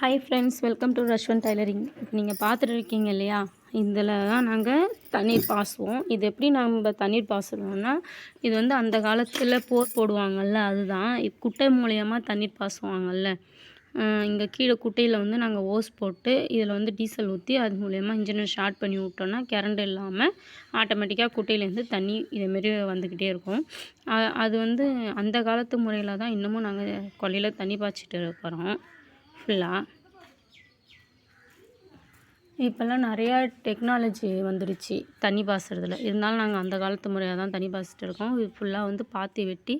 Hi friends welcome to Rashwan tailoring இப்போ நீங்கள் பார்த்துட்டு இருக்கீங்க இல்லையா? இதில் தான் நாங்கள் தண்ணீர் பாசுவோம். இது எப்படி நம்ம தண்ணீர் பாசுவோம்னா இது வந்து அந்த காலத்தில் போர் போடுவாங்கள்ல அதுதான். குட்டை மூலியமாக தண்ணீர் பாசுவாங்கள்ல இங்கே கீழே குட்டையில் வந்து நாங்கள் ஓஸ் போட்டு இதில் வந்து டீசல் ஊற்றி அது மூலயமா இன்ஜினை ஷார்ட் பண்ணி விட்டோன்னா கரண்ட் இல்லாமல் ஆட்டோமேட்டிக்காக குட்டையிலேருந்து தண்ணி இதேமாரி வந்துக்கிட்டே இருக்கும். அது வந்து அந்த காலத்து முறையில் தான் இன்னமும் நாங்கள் கொல்லையில் தண்ணி பாய்ச்சிட்டு இருக்கிறோம். ஃபுல்லாக இப்போல்லாம் நிறையா டெக்னாலஜி வந்துடுச்சு தண்ணி பாசுறதுல. இருந்தாலும் நாங்கள் அந்த காலத்து முறையாக தான் தண்ணி பாய்ச்சிட்டு இருக்கோம். இது ஃபுல்லாக வந்து பாத்தி வெட்டி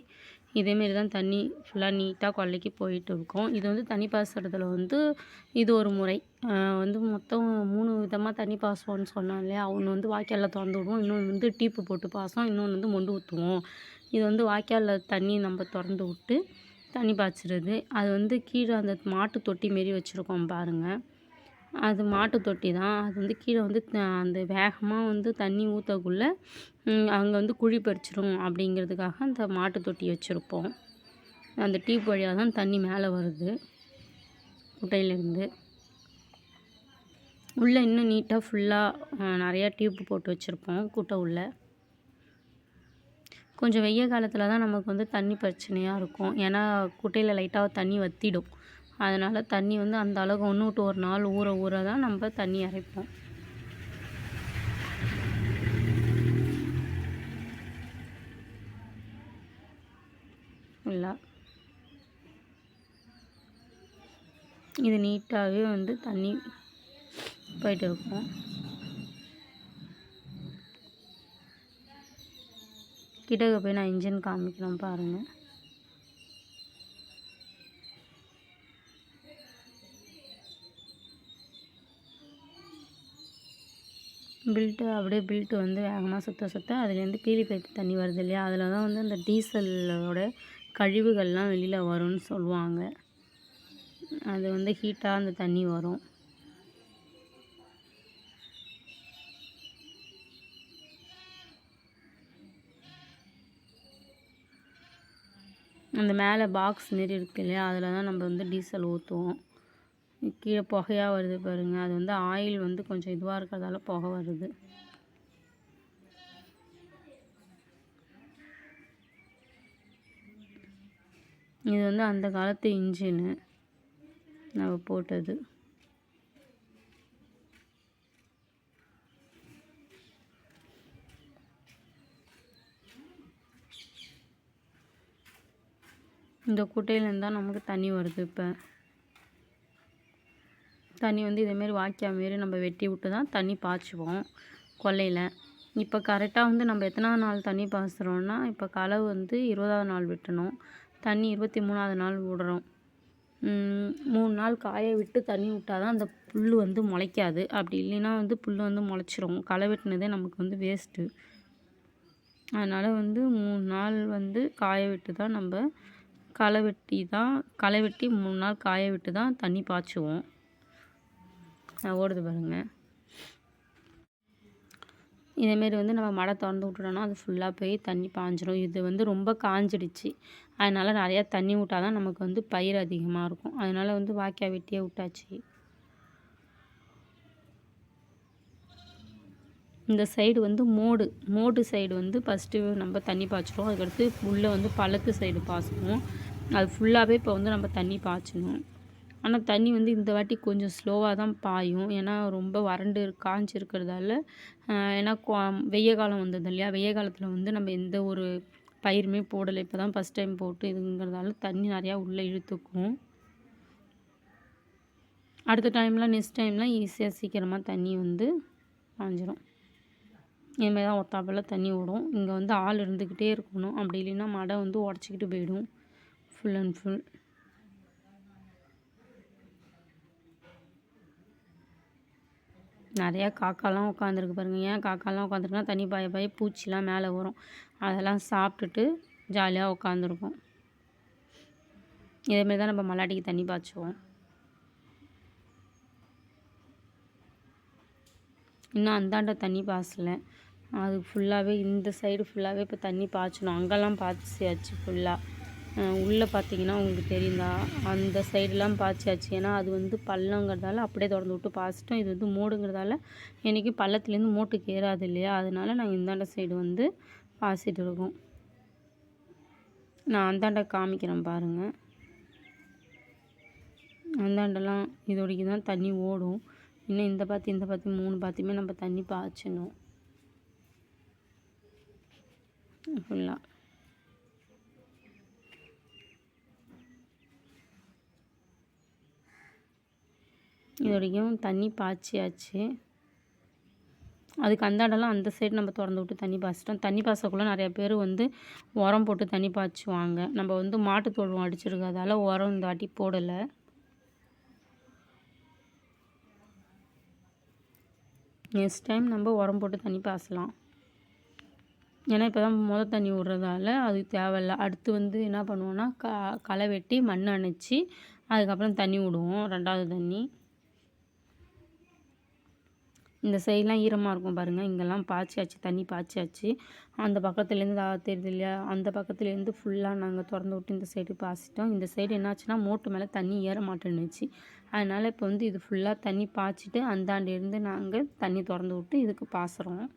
இதேமாரி தான் தண்ணி ஃபுல்லாக நீட்டாக கொல்லைக்கு போயிட்டு இருக்கோம். இது வந்து தண்ணி பாய்ச்சறதுல வந்து இது ஒரு முறை. வந்து மொத்தம் மூணு விதமாக தண்ணி பாய்ச்சுவோம்னு சொன்னோம் இல்லையா? ஒன்று வந்து வாய்க்காலில் திறந்து விடுவோம். இன்னொன்று வந்து டீப்பு போட்டு பாசம் இன்னொன்று வந்து மொண்டு ஊற்றுவோம் இது வந்து வாய்க்காலில் தண்ணி நம்ம திறந்து விட்டு தண்ணி பாய்ச்சுறது. அது வந்து கீழே அந்த மாட்டு தொட்டி மாரி வச்சுருக்கோம் பாருங்கள் அது மாட்டு தொட்டி தான். அது வந்து கீழே வந்து அந்த வேகமாக வந்து தண்ணி ஊற்றக்குள்ளே அங்கே வந்து குழி பறிச்சிரும் அப்படிங்கிறதுக்காக அந்த மாட்டு தொட்டி வச்சுருப்போம். அந்த டீப் வழியாக தான் தண்ணி மேலே வருது. குட்டையிலேருந்து. உள்ளே இன்னும் நீட்டாக ஃபுல்லாக நிறையா டியூப் போட்டு வச்சுருப்போம் குட்டை உள்ளே. கொஞ்சம் வெய்ய காலத்தில் தான் நமக்கு வந்து தண்ணி பிரச்சனையாக இருக்கும். ஏன்னா குட்டையில் லைட்டாக தண்ணி வற்றிடும் அதனால் தண்ணி வந்து அந்த அளவுக்கு ஒன்று விட்டு ஒரு நாள் ஊற ஊற தான் நம்ம தண்ணி அரைப்போம். இல்லை. இது நீட்டாகவே வந்து தண்ணி போயிட்டு இருக்கும். கிட்டக்க போய் நான் இன்ஜின் காமிக்கிறேன் பாருங்கள் பில்ட்டு அப்படியே பில்ட்டு வந்து வேகமாக சுத்த சுத்த அதுலேருந்து பீலி தண்ணி வருது இல்லையா? அதில் தான் வந்து அந்த டீசலோட கழிவுகள்லாம் வெளியில் வரும்னு சொல்லுவாங்க. அது வந்து ஹீட்டாக அந்த தண்ணி வரும். அந்த மேலே பாக்ஸ் மாரி இருக்கு இல்லையா? அதில் தான் நம்ம வந்து டீசல் ஊற்றுவோம் கீழே புகையாக வருது பாருங்கள் அது வந்து ஆயில் வந்து கொஞ்சம் இதுவாக இருக்கிறதால புகை வருது. இது வந்து அந்த காலத்து இன்ஜினு நம்ம போட்டது. இந்த குட்டையிலேருந்து தான் நமக்கு தண்ணி வருது இப்போ. தண்ணி வந்து இதேமாரி வாய்க்கால் மாரி நம்ம வெட்டி விட்டு தான் தண்ணி பாய்ச்சுவோம் கொல்லையில். இப்போ கரெக்டாக வந்து நம்ம எத்தனாவது நாள் தண்ணி பாய்ச்சுறோன்னா இப்போ களவு வந்து இருபதாவது நாள் விட்டணும். தண்ணி இருபத்தி மூணாவது நாள் விடுறோம். மூணு நாள் காய விட்டு தண்ணி விட்டால் தான் அந்த புல் வந்து முளைக்காது. அப்படி இல்லைன்னா வந்து புல் வந்து முளைச்சிரும். களை வெட்டினதே நமக்கு வந்து வேஸ்ட்டு அதனால் வந்து மூணு நாள் வந்து காய விட்டு தான் நம்ம களை வெட்டி தான் களை வெட்டி மூணு நாள் காய விட்டு தான் தண்ணி பாய்ச்சுவோம். ஓடுது பாருங்க. இதேமாரி வந்து நம்ம மடை திறந்து விட்டுட்டோம்னா அது ஃபுல்லாக போய் தண்ணி பாஞ்சிடும் இது வந்து ரொம்ப காஞ்சிடுச்சு. அதனால் நிறையா தண்ணி விட்டால் தான் நமக்கு வந்து பயிர் அதிகமாக இருக்கும். அதனால் வந்து வாய்க்கால் வெட்டியே விட்டாச்சு. இந்த சைடு வந்து மோடு. மோடு சைடு வந்து ஃபஸ்ட்டு நம்ம தண்ணி பாய்ச்சிடுவோம் அதுக்கடுத்து உள்ளே வந்து பழத்து சைடு பாய்ச்சுவோம். அது ஃபுல்லாகவே இப்போ வந்து நம்ம தண்ணி பாய்ச்சணும். ஆனால் தண்ணி வந்து இந்த வாட்டி கொஞ்சம் ஸ்லோவாக தான் பாயும். ஏன்னா ரொம்ப வறண்டு இரு- இருக்கிறதால ஏன்னா கொ- வெய்ய காலம் வந்தது இல்லையா? வெய்ய காலத்தில் வந்து நம்ம எந்த ஒரு பயிருமே போடலை. இப்போ தான் ஃபஸ்ட் டைம் போட்டு இதுங்கிறதால தண்ணி நிறையா உள்ளே இழுத்துக்கும். அடுத்த டைம்லாம் நெக்ஸ்ட் டைம்லாம் ஈஸியாக சீக்கிரமாக தண்ணி வந்து பாஞ்சிரும். இதுமாரி தான் ஒத்தாப்பில் தண்ணி ஓடும். இங்கே வந்து ஆள் இருந்துக்கிட்டே இருக்கணும். அப்படி இல்லைன்னா மடை வந்து உடச்சிக்கிட்டு போயிடும். ஃபுல் அண்ட் ஃபுல் நிறையா காக்காலாம் உட்காந்துருக்கு பாருங்கள் ஏன் காக்காலாம் உட்காந்துருக்குன்னா தண்ணி பாய பாய பூச்சிலாம் மேலே வரும். அதெல்லாம் சாப்பிட்டுட்டு ஜாலியாக உட்காந்துருக்கும். இதேமாரி தான் நம்ம மல்லாட்டிக்கு தண்ணி பாய்ச்சுவோம். இன்னும் அந்தாண்ட தண்ணி பாய்ச்சல அது ஃபுல்லாகவே இந்த சைடு ஃபுல்லாகவே இப்போ தண்ணி பாய்ச்சணும். அங்கெல்லாம் பாய்ச்சியாச்சு ஃபுல்லாக உள்ளே பார்த்தீங்கன்னா உங்களுக்கு தெரியுந்தா அந்த சைடெலாம் பாய்ச்சாச்சு ஏன்னா அது வந்து பள்ளங்கிறதால அப்படியே திறந்து விட்டு பாய்ச்சிட்டோம் இது வந்து மூடுங்கிறதால என்றைக்கும் பள்ளத்துலேருந்து மூட்டுக்கு ஏறாது இல்லையா? அதனால நாங்கள் இந்தாண்ட சைடு வந்து பாய்ச்சிட்டு இருக்கோம். நான் அந்தாண்ட காமிக்கிறேன் பாருங்கள் அந்தாண்டெல்லாம் இதோடைக்கு தான் தண்ணி ஓடும். இன்னும் இந்த பாத்தி இந்த பாத்தி மூணு பாத்தியுமே நம்ம தண்ணி பாய்ச்சணும். ஃபுல்லாக இது வரைக்கும் தண்ணி பாய்ச்சியாச்சு. அதுக்கு அந்தாண்டெல்லாம் அந்த சைடு நம்ம திறந்து விட்டு தண்ணி பாய்ச்சிட்டோம். தண்ணி பாய்ச்சக்குள்ளே நிறையா பேர் வந்து உரம் போட்டு தண்ணி பாய்ச்சுவாங்க. நம்ம வந்து மாட்டு தொழுவம் அடிச்சிருக்கிறதால உரம் இந்த வாட்டி போடலை. நெக்ஸ்ட் டைம் நம்ம உரம் போட்டு தண்ணி பாய்ச்சலாம். ஏன்னா இப்போ தான் மொதல் தண்ணி விட்றதால அது தேவையில்ல. அடுத்து வந்து என்ன பண்ணுவோன்னா க களை வெட்டி மண் அணைச்சி அதுக்கப்புறம் தண்ணி விடுவோம் ரெண்டாவது தண்ணி. இந்த சைடெலாம் ஈரமாக இருக்கும் பாருங்கள் இங்கெல்லாம் பாய்ச்சியாச்சு தண்ணி பாய்ச்சியாச்சு அந்த பக்கத்துலேருந்து தெரியுது இல்லையா? அந்த பக்கத்துலேருந்து ஃபுல்லாக நாங்கள் திறந்து விட்டு இந்த சைடு பாய்ச்சிட்டோம். இந்த சைடு என்னாச்சுன்னா மோட்டு மேலே தண்ணி ஏற மாட்டேன்னுச்சு. அதனால் இப்போ வந்து இது ஃபுல்லாக தண்ணி பாய்ச்சிட்டு அந்தாண்டிருந்து நாங்கள் தண்ணி திறந்து விட்டு இதுக்கு பாசுகிறோம்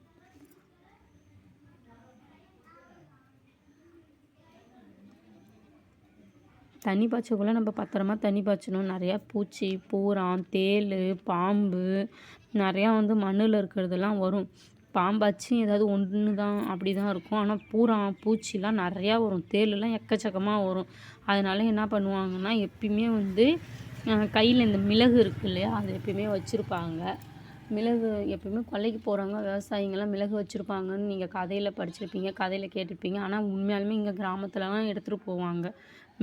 தண்ணி பாய்ச்சக்குள்ளே நம்ம பத்திரமா தண்ணி பாய்ச்சணும். நிறையா பூச்சி பூரான் தேள் பாம்பு நிறையா வந்து மண்ணில் இருக்கிறதெல்லாம் வரும். பாம்பாச்சு ஏதாவது ஒன்று தான் அப்படி தான் இருக்கும். ஆனால் பூரா பூச்சிலாம் நிறையா வரும். தேளுலாம் எக்கச்சக்கமாக வரும். அதனால என்ன பண்ணுவாங்கன்னா எப்பயுமே வந்து கையில் இந்த மிளகு இருக்கு இல்லையா அது எப்பயுமே வச்சுருப்பாங்க. மிளகு எப்பயுமே கொல்லைக்கு போகிறவங்க விவசாயிங்கெல்லாம் மிளகு வச்சுருப்பாங்கன்னு நீங்கள் கதையில் படிச்சிருப்பீங்க கதையில் கேட்டிருப்பீங்க. ஆனால் உண்மையாலுமே இங்கே கிராமத்துலலாம் எடுத்துகிட்டு போவாங்க.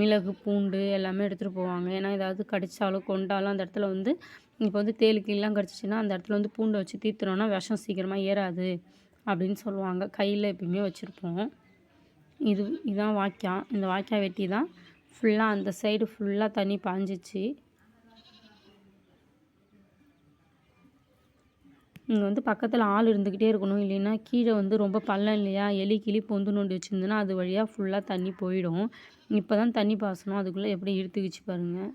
மிளகு பூண்டு எல்லாமே எடுத்துகிட்டு போவாங்க. ஏன்னா ஏதாவது கடித்தாலும் கொண்டாலும் அந்த இடத்துல வந்து இப்போ வந்து தேளு கீழெலாம் கடிச்சிச்சின்னா அந்த இடத்துல வந்து பூண்டை வச்சு தீர்த்துனோன்னா விஷம் சீக்கிரமாக ஏறாது அப்படின்னு சொல்லுவாங்க. கையில் எப்பயுமே வச்சுருப்போம். இது இதுதான் வாய்க்கா. இந்த வாய்க்கா வெட்டி தான் ஃபுல்லாக அந்த சைடு ஃபுல்லாக தண்ணி பாஞ்சிச்சு. இங்கே வந்து பக்கத்தில் ஆள் இருந்துக்கிட்டே இருக்கணும். இல்லைன்னா கீழே வந்து ரொம்ப பள்ளம் இல்லையா? எலி கிளி பொந்து நோண்டி வச்சுருந்துன்னா அது வழியாக ஃபுல்லாக தண்ணி போயிடும். இப்போ தான் தண்ணி பாசணும் அதுக்குள்ளே எப்படி இழுத்துக்கிச்சு பாருங்கள்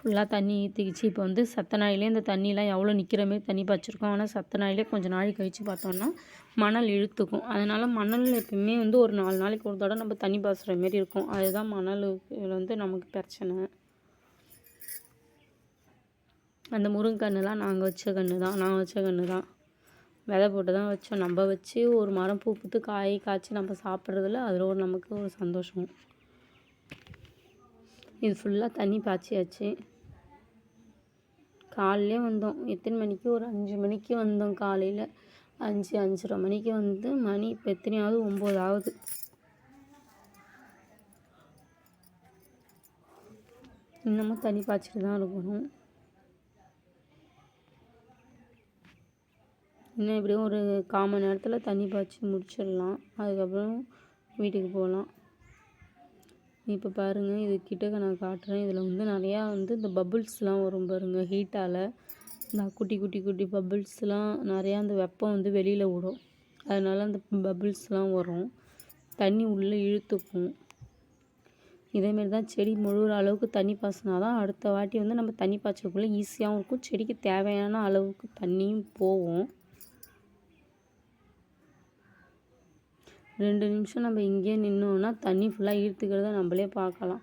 ஃபுல்லாக தண்ணி ஊற்றிக்கிச்சு இப்போ வந்து சத்த நாயிலே இந்த தண்ணியெலாம் எவ்வளோ நிற்கிற மாரி தண்ணி பாய்ச்சிருக்கோம். ஆனால் சத்த நாயிலே கொஞ்சம் நாள் கழித்து பார்த்தோன்னா மணல் இழுத்துக்கும். அதனால் மணல் எப்பயுமே வந்து ஒரு நாலு நாளைக்கு ஒரு தடவை நம்ம தண்ணி பாய்ச்சுற மாரி இருக்கும். அதுதான் மணல் வந்து நமக்கு பிரச்சனை. அந்த முருங்கன்றுலாம் நாங்கள் வச்ச கன்று தான். நான் வச்ச கன்று தான். விதை போட்டு தான் வச்சோம். நம்ம வச்சு ஒரு மரம் பூ பூத்து காய் காய்ச்சி நம்ம சாப்பிட்றதுல அதில் ஒரு நமக்கு ஒரு சந்தோஷம். இது ஃபுல்லாக தண்ணி பாய்ச்சியாச்சு. காலையிலே வந்தோம். எத்தனை மணிக்கு? ஒரு அஞ்சு மணிக்கு வந்தோம் காலையில். அஞ்சு அஞ்சரை மணிக்கு வந்து மணி இப்போ எத்தனையாவது? ஒம்பது ஆகுது இன்னமும் தண்ணி பாய்ச்சிட்டு தான் இருக்கணும். இன்னும் எப்படியும் ஒரு கால் மணி நேரத்தில் தண்ணி பாய்ச்சி முடிச்சிடலாம். அதுக்கப்புறம் வீட்டுக்கு போகலாம். இப்போ பாருங்கள் இது கிட்டக்க நான் காட்டுறேன். இதில் வந்து நிறையா வந்து இந்த பபுள்ஸ்லாம் வரும் பாருங்கள் ஹீட்டால் இந்த குட்டி குட்டி குட்டி பபுள்ஸ்லாம் நிறையா அந்த வெப்பம் வந்து வெளியில் விடும் அதனால் அந்த பபுள்ஸ்லாம் வரும். தண்ணி உள்ளே இழுத்துக்கும். இதேமாரி தான் செடி முழுகிற அளவுக்கு தண்ணி பாய்ச்சினா தான் அடுத்த வாட்டி வந்து நம்ம தண்ணி பாய்ச்சக்குள்ளே ஈஸியாகவும் இருக்கும். செடிக்கு தேவையான அளவுக்கு தண்ணியும் போகும். ரெண்டு நிமிஷம் நம்ம இங்கேயே நின்னோன்னா தண்ணி ஃபுல்லாக ஈர்த்துக்கிறத நம்மளே பார்க்கலாம்.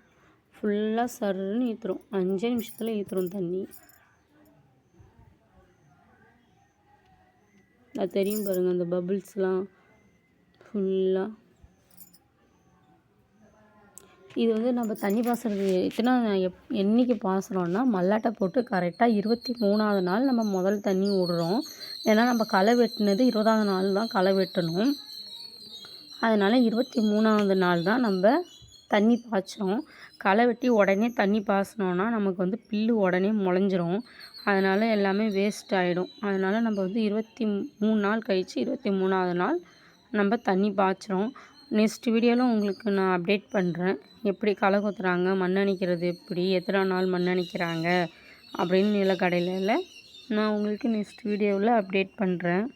ஃபுல்லாக சருன்னு ஈர்த்துரும் அஞ்சே நிமிஷத்தில் ஈர்த்துரும் தண்ணி. அது தெரியும் பாருங்கள் அந்த பபுள்ஸ்லாம் ஃபுல்லாக இது வந்து நம்ம தண்ணி பாசுறது எத்தனை எப் என்றைக்கு பாசுகிறோன்னா மல்லாட்டை போட்டு கரெக்டாக இருபத்தி மூணாவது நாள் நம்ம முதல் தண்ணி விடுறோம். ஏன்னா நம்ம களை வெட்டினது இருபதாவது நாள் தான் களை வெட்டணும். அதனால் இருபத்தி மூணாவது நாள் தான் நம்ம தண்ணி பாய்ச்சோம் களை வெட்டி உடனே தண்ணி பாய்ச்சினோன்னா நமக்கு வந்து புல்லு உடனே முளைஞ்சிரும். அதனால் எல்லாமே வேஸ்ட் ஆகிடும் அதனால் நம்ம வந்து இருபத்தி மூணு நாள் கழித்து இருபத்தி மூணாவது நாள் நம்ம தண்ணி பாய்ச்சிரும் நெக்ஸ்ட் வீடியோவில் உங்களுக்கு நான் அப்டேட் பண்ணுறேன் எப்படி களை கொத்துறாங்க மண் அணைக்கிறது எப்படி எத்தனை நாள் மண்ணணிக்கிறாங்க அப்படின்னு நிலக்கடையில் நான் உங்களுக்கு நெக்ஸ்ட் வீடியோவில் அப்டேட் பண்ணுறேன்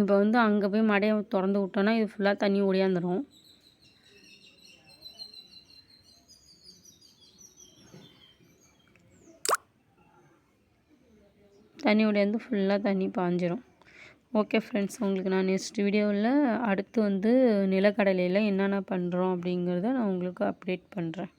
இப்போ வந்து அங்கே போய் மடையை திறந்து விட்டோன்னா இது ஃபுல்லாக தண்ணி ஓடியாந்துடும் தண்ணி ஓடியாந்து ஃபுல்லாக தண்ணி பாஞ்சிரும். ஓகே ஃப்ரெண்ட்ஸ் உங்களுக்கு நான் நெக்ஸ்ட் வீடியோவில் அடுத்து வந்து நிலக்கடலையில் என்னென்ன பண்ணுறோம் அப்படிங்கிறத நான் உங்களுக்கு அப்டேட் பண்ணுறேன்